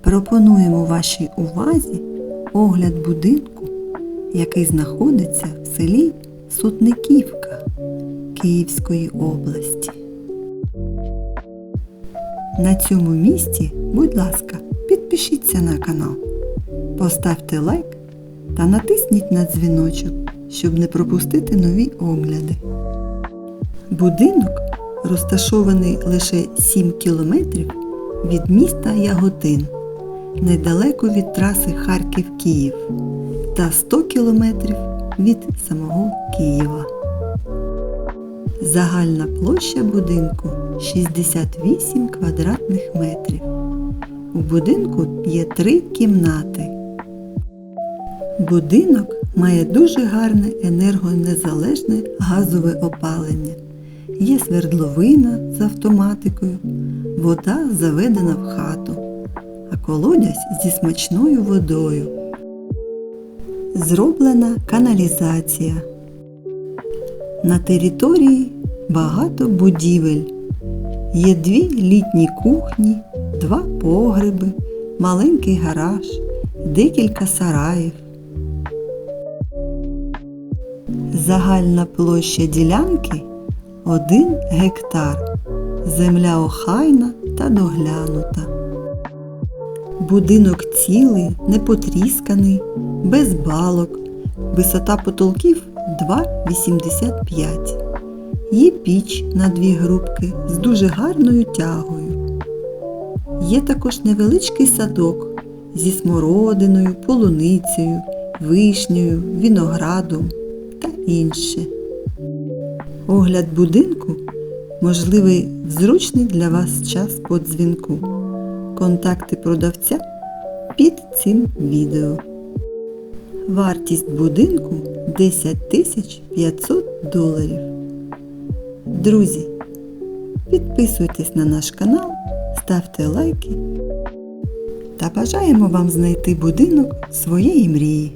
Пропонуємо вашій увазі огляд будинку, який знаходиться в селі Сутниківка Київської області. На цьому місці, будь ласка, підпишіться на канал, поставте лайк та натисніть на дзвіночок, щоб не пропустити нові огляди. Будинок розташований лише 7 кілометрів від міста Яготин, недалеко від траси Харків-Київ та 100 кілометрів від самого Києва. Загальна площа будинку 68 квадратних метрів. У будинку є три кімнати. Будинок має дуже гарне енергонезалежне газове опалення. Є свердловина з автоматикою, вода заведена в хату, а колодязь зі смачною водою. Зроблена каналізація. На території багато будівель. Є дві літні кухні, два погреби, маленький гараж, декілька сараїв. Загальна площа ділянки 1 гектар. Земля охайна та доглянута. Будинок цілий, не потрісканий, без балок. Висота потолків 2,85. Є піч на дві грубки з дуже гарною тягою. Є також невеличкий садок зі смородиною, полуницею, вишнею, виноградом та інше. Огляд будинку можливий зручний для вас час по дзвінку. Контакти продавця під цим відео. Вартість будинку 10 тисяч 500 доларів. Друзі, підписуйтесь на наш канал, ставте лайки та бажаємо вам знайти будинок своєї мрії.